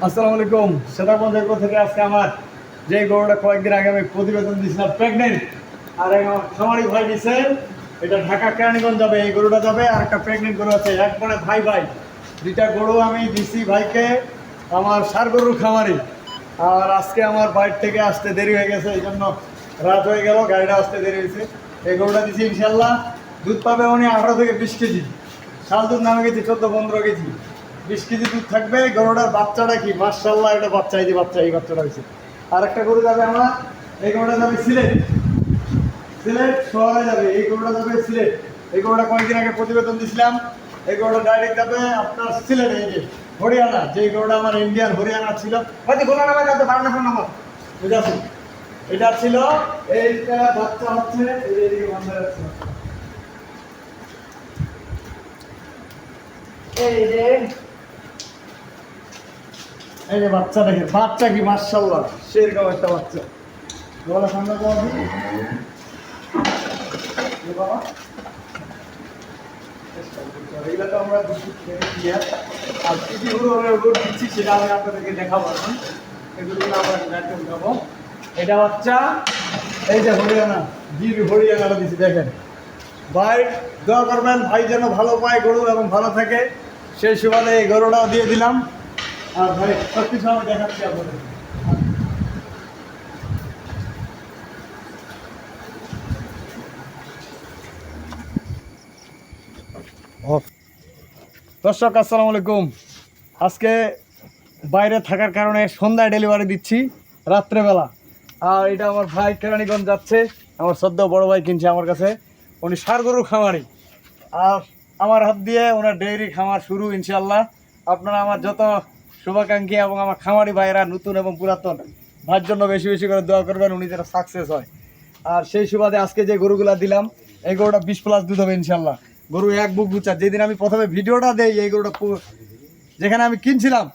আসসালামু আলাইকুম। সেতাগঞ্জ এগ্রো থেকে আজকে আমার যে গরুটা কয়েকদিন আগে আমি প্রতিবেদন দিয়েছিলাম, প্রেগনেন্ট। আর খামারি ভাই দিছে এটা ঢাকা কেরানীগঞ্জ যাবে, এই গরুটা যাবে। আর একটা প্রেগনেন্ট গরু আছে একবারে ভাই ভাই। দুইটা গরু আমি দিছি ভাইকে, আমার সার গরুর খামারি। আর আজকে আমার বাইর থেকে আসতে দেরি হয়ে গেছে, এই জন্য রাত হয়ে গেল, গাড়িটা আসতে দেরি হয়েছে। এই গরুটা দিছি ইনশাল্লাহ দুধ পাবে উনি আঠারো থেকে বিশ কেজি। শাল দুধ নামে গেছি, চোদ্দ পনেরো কেজি। বিশ কেজি দুধ থাকবে, গরুটার বাচ্চাটা কি? মার্শাল্লাহ এটা বাচ্চা, এই বাচ্চা, এই বাচ্চাটা হয়েছে। আর একটা গরু যাবে আমার, এই গরুটা যাবে সিলেট। সিলেট শহরে যাবে, এই গরুটা যাবে সিলেট। এই গরুটা কয়েকদিন আগে প্রতিবেদন দিছিলাম, এই গরুটা ডাইরেক্ট যাবে আপনার সিলেট, এই যে হরিয়ানা যে গরুটা আমার ইন্ডিয়ান হরিয়ানা ছিল। হয়তো গোলা নামে যাতে বারো নম্বর নম্বর বুঝে আসুন এটা ছিল, এইটা বাচ্চা হচ্ছে, এই যে এদিকে বন্ধ এই যে এই যে বাচ্চা দেখেন, বাচ্চা কি মার্শাল্লাহ সেরকম একটা বাচ্চা। গলা সামনে তো আমরা রোড দিচ্ছি, সেটা আমি আপনাদেরকে এগুলো আমরা এটা বাচ্চা, এই যে দেখেন। ভাই, দোয়া করবেন, ভাই যেন ভালো পায়, গরু এবং ভালো থাকে, সেই সুবাদে এই গরুটাও দিয়ে দিলাম। আর ভাই সব কিছু আমি দেখাচ্ছি আপনাদের। দর্শক, আসসালামু আলাইকুম। আজকে বাইরে থাকার কারণে সন্ধ্যায় ডেলিভারি দিচ্ছি, রাত্রেবেলা। আর এটা আমার ভাই কেরানীগঞ্জ যাচ্ছে, আমার সদ্য বড় ভাই কিনছে আমার কাছে। উনি গরুর খামারি। আর আমার হাত দিয়ে ওনার ডেইরি খামার শুরু ইনশাল্লাহ আপনারা আমার যত শুভাকাঙ্ক্ষী এবং আমার খামারি ভাইরা নতুন এবং পুরাতন, ভাইয়ের জন্য বেশি বেশি করে দোয়া করবেন, উনি যেন সাকসেস হয়। আর সেই সুবাদে আজকে যে গরুগুলা দিলাম, এই গরুটা বিশ প্লাস দুধ হবে ইনশাল্লাহ গরু এক বুক গুচা যেদিন আমি প্রথমে ভিডিওটা দেই, এই গরুটা যেখানে আমি কিনছিলাম,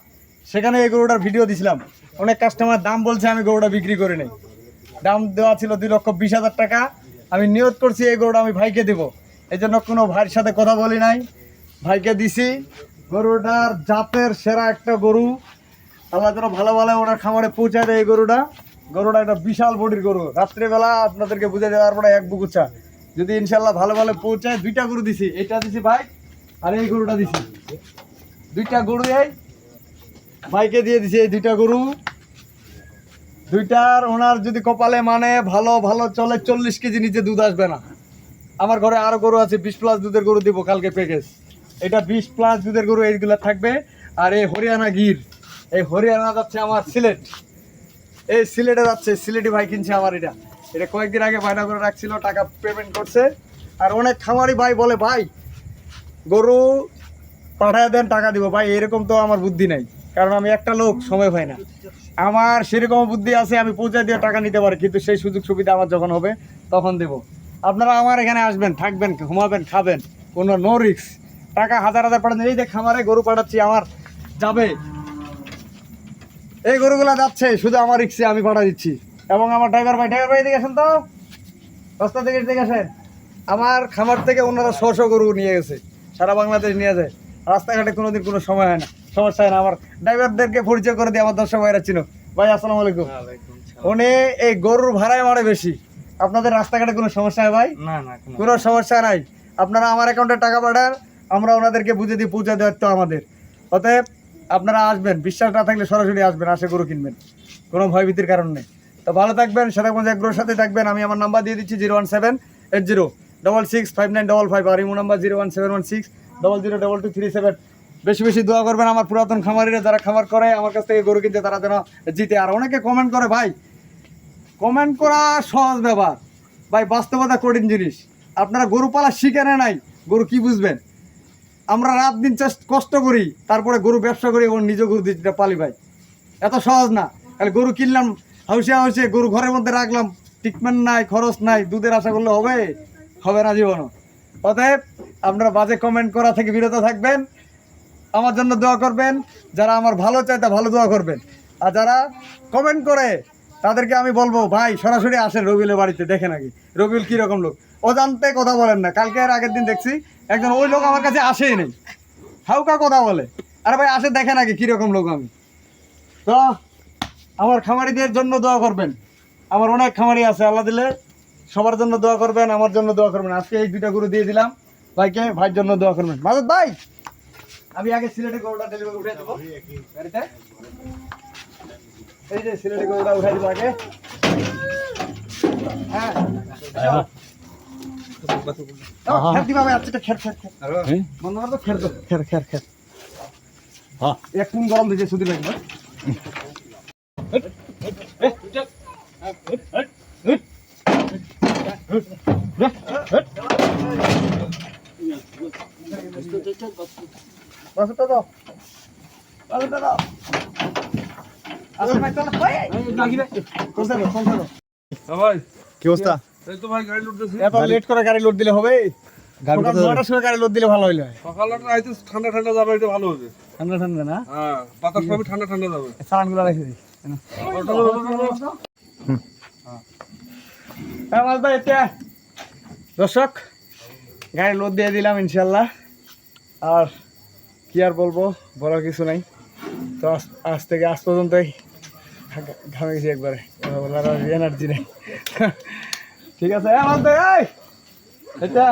সেখানে এই গরুটার ভিডিও দিছিলাম। অনেক কাস্টমার দাম বলছে, আমি গরুটা বিক্রি করে নেই। দাম দেওয়া ছিল দুই লক্ষ বিশ হাজার টাকা। আমি নিয়ত করছি, এই গরুটা আমি ভাইকে দেবো। এই জন্য কোনো ভাইয়ের সাথে কথা বলি নাই। ভাইকে দিছি। গরুটার জাতের সেরা একটা গরু। আল্লাহ যেন ভালো ভালো ওনার খামারে পৌঁছায় দেয় এই গরুটা। গরুটা একটা বিশাল বডির গরু। রাত্রেবেলা আপনাদেরকে বুঝে দেওয়ার পরে এক বুকুচা। যদি ইনশাল্লাহ ভালো ভালো পৌঁছায়, দুইটা গরু দিছি। এটা দিছি ভাই, আর এই গরুটা দিছি। দুইটা গরু এই ভাইকে দিয়ে দিছি এই দুইটা গরু। দুইটার ওনার যদি কপালে মানে ভালো ভালো চলে, চল্লিশ কেজি নিচে দুধ আসবে না। আমার ঘরে আরও গরু আছে, বিশ প্লাস দুধের গরু দিব কালকে প্যাকেজ এটা বিশ প্লাস দুধের গরু এইগুলো থাকবে। আর এই হরিয়ানা গির, এই হরিয়ানা যাচ্ছে আমার সিলেট। এই সিলেটে যাচ্ছে, সিলেটি ভাই কিনছে আমার এটা। এটা কয়েকদিন আগে বায়না করে রাখছিল, টাকা পেমেন্ট করছে। আর অনেক খামারি ভাই বলে, ভাই, গরু পাঠায় দেন, টাকা দিব। ভাই, এরকম তো আমার বুদ্ধি নাই। কারণ আমি একটা লোক, সময় পাই না। আমার সেরকম বুদ্ধি আছে, আমি পৌঁছে দিয়ে টাকা নিতে পারি। কিন্তু সেই সুযোগ সুবিধা আমার যখন হবে, তখন দেব। আপনারা আমার এখানে আসবেন, থাকবেন, ঘুমাবেন, খাবেন। কোনো নো রিক্স টাকা হাজার হাজার পাঠান এই যে খামারে গরু পাঠাচ্ছি আমার যাবে। এই গরুগুলা যাচ্ছে শুধু আমার রিক্সে আমি পাঠা দিচ্ছি। এবং আমার ড্রাইভার ভাই ড্রাইভার ভাই আসেন তো। রাস্তা থেকে আসেন। আমার খামার থেকে ওনারা শ শ গরু নিয়ে গেছে সারা বাংলাদেশ নিয়ে যায়। রাস্তাঘাটে কোনোদিন কোনো সময় হয় না সমস্যা হয় না। আমার ড্রাইভারদেরকে পরিচয় করে দিয়ে আমার দর্শক ভাইরা ছিল ভাই আসসালামু আলাইকুম। উনি এই গরুর ভাড়ায় মারে বেশি। আপনাদের রাস্তাঘাটে কোনো সমস্যা হয় ভাই? না না কোনো কোনো সমস্যা নাই। আপনারা আমার অ্যাকাউন্টে টাকা পাঠান আমরা ওনাদেরকে বুঝে দিই পূজা দেওয়ার তো আমাদের। অতএব আপনারা আসবেন, বিশ্বাস না থাকলে সরাসরি আসবেন আসে গরু কিনবেন। কোনো ভয়ভীতির কারণ নেই। তো ভালো থাকবেন সেটাগঞ্জ এগ্রোর সাথে থাকবেন। আমি আমার নাম্বার দিয়ে দিচ্ছি zero one seven eight zero double six five nine double five আর imo number zero one seven one six double zero double two three seven. বেশি বেশি দোয়া করবেন আমার পুরাতন খামারিরা যারা খামার করে, আমার কাছ থেকে গরু কিনতে তারা যেন জিতে। আর অনেকে কমেন্ট করে, ভাই কমেন্ট করা সহজ ব্যাপার। ভাই, বাস্তবতা কঠিন জিনিস। আপনারা গরু পালা শিখেনে নাই, গরু কি বুঝবেন? আমরা রাত দিন চেষ্ট কষ্ট করি, তারপরে গরু ব্যবসা করি এবং নিজ গরু দিতে পালি ভাই। এত সহজ না। তাহলে গরু কিনলাম, হাউসে হাউসে গরু ঘরের মধ্যে রাখলাম ট্রিটমেন্ট নাই, খরচ নাই, দুধের আশা করলে হবে? হবে না জীবনও। অতএব, আপনারা বাজে কমেন্ট করা থেকে বিরত থাকবেন। আমার জন্য দোয়া করবেন। যারা আমার ভালো চায় তা ভালো দোয়া করবেন। আর যারা কমেন্ট করে, তাদেরকে আমি বলব, ভাই, সরাসরি আসেন রবিউলের বাড়িতে দেখে নাকি রবিউল কীরকম লোক? অজান্তে কথা বলেন না। কালকে আর আগের দিন দেখছি একজন ওই লোক আমার কাছে আসেই নেই। হাউকা কথা বলে। আরে ভাই, আসে দেখে নাকি কীরকম লোক আমি। তো আমার খামারিদের জন্য দোয়া করবেন। আমার অনেক খামারি আছে, আল্লাহ দিলে সবার জন্য দোয়া করবেন, আমার জন্য দোয়া করবেন। আজকে এই দুইটা গরু দিয়ে দিলাম। ভাইকে, ভাইয়ের জন্য দোয়া করবেন। মাজদ ভাই, আমি আগে সিলেটে গরুটা ডেলিভারি উঠে দেবো। এই যে সিলেটে গরুটা উঠে দিব আগে। হ্যাঁ। গরম দিয়েছে সুদি লাগবে বাসুটা দাও বাসুটা দাও আসলে ভাই চল ভাই কোনটা দাও কোনটা দাও ভাই কি অবস্থা এই তো ভাই গাড়ি লুটতেছি এত লেট করে গাড়ি লোড দিলে হবে। গাড়ি সকাল কত নয়টার সময় গাড়ি লোড দিলে ভালো হইল। সকাল আইতে ঠান্ডা ঠান্ডা যাবে এটা ভালো হবে। ঠান্ডা ঠান্ডা না? হ্যাঁ বাতাস পাবি ঠান্ডা যাবে। রেখে দিই। হ্যাঁ দর্শক গাড়ি লোড দিয়ে দিলাম ইনশাল্লাহ। আর কি আর বলব বলার কিছু নাই। তো আজ আজ থেকে আজ পর্যন্তই। ঘামে গেছি একবারে। বলার এনার্জি নেই। ঠিক আছে হ্যাঁ মাল ভাই এই এটা